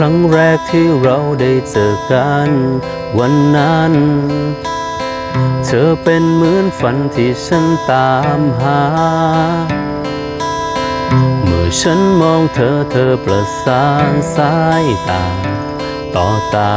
ครั้งแรกที่เราได้เจอกัน วันนั้น เธอเป็นเหมือนฝันที่ฉันตามหา เมื่อฉันมองเธอเธอประสานสายตา ต่อตา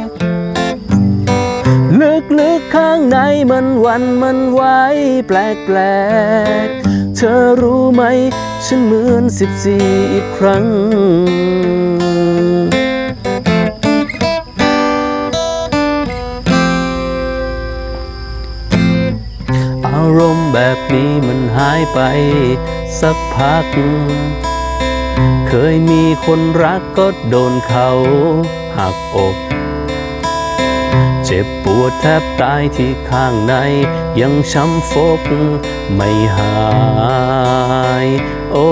ลึกๆข้างในมันวันมันไหวแปลกๆ เธอรู้ไหม ฉันเหมือนสิบสี่อีกครั้งอารมณ์แบบนี้มันหายไปสักพัก เคยมีคนรักก็โดนเขาหักอก เจ็บปวดแทบตายที่ข้างใน ยังช้ำฟกไม่หาย โอ้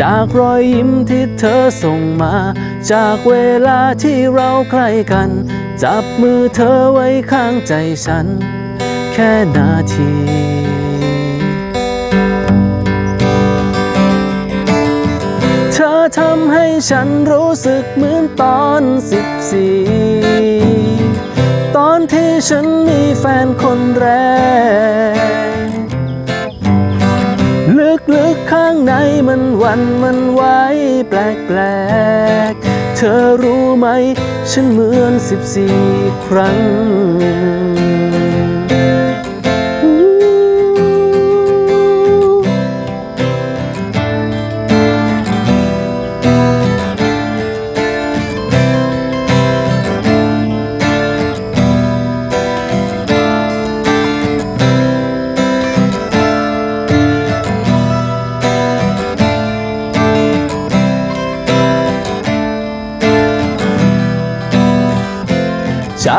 จากรอยยิ้มที่เธอส่งมา จากเวลาที่เราใกล้กัน จับมือเธอไว้ข้างใจฉัน แค่นาที ทำให้ฉันรู้สึกเหมือนตอนสิบสี่ตอนที่ฉันมีแฟนคนแรก ลึกๆข้างในมันวันมันไหวแปลกๆ เธอรู้ไหม ฉันเหมือนสิบสี่ครั้ง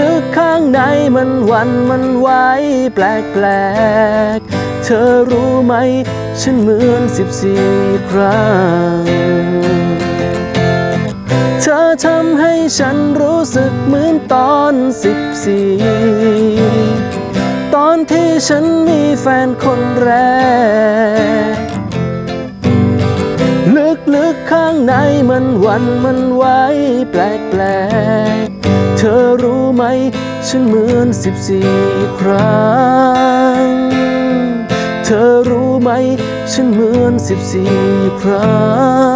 ลึกๆข้างในมันวันมันไหวแปลกๆ เธอรู้ไหม ฉันเหมือนสิบสี่ครั้ง เธอทำให้ฉันรู้สึกเหมือนตอนสิบสี่ตอนที่ฉันมีแฟนคนแรกลึกๆข้างในมันวันมันไหวแปลกๆ เธอรู้ไหม ฉันเหมือนสิบสี่ครั้ง เธอรู้ไหม ฉันเหมือนสิบสี่ครั้ง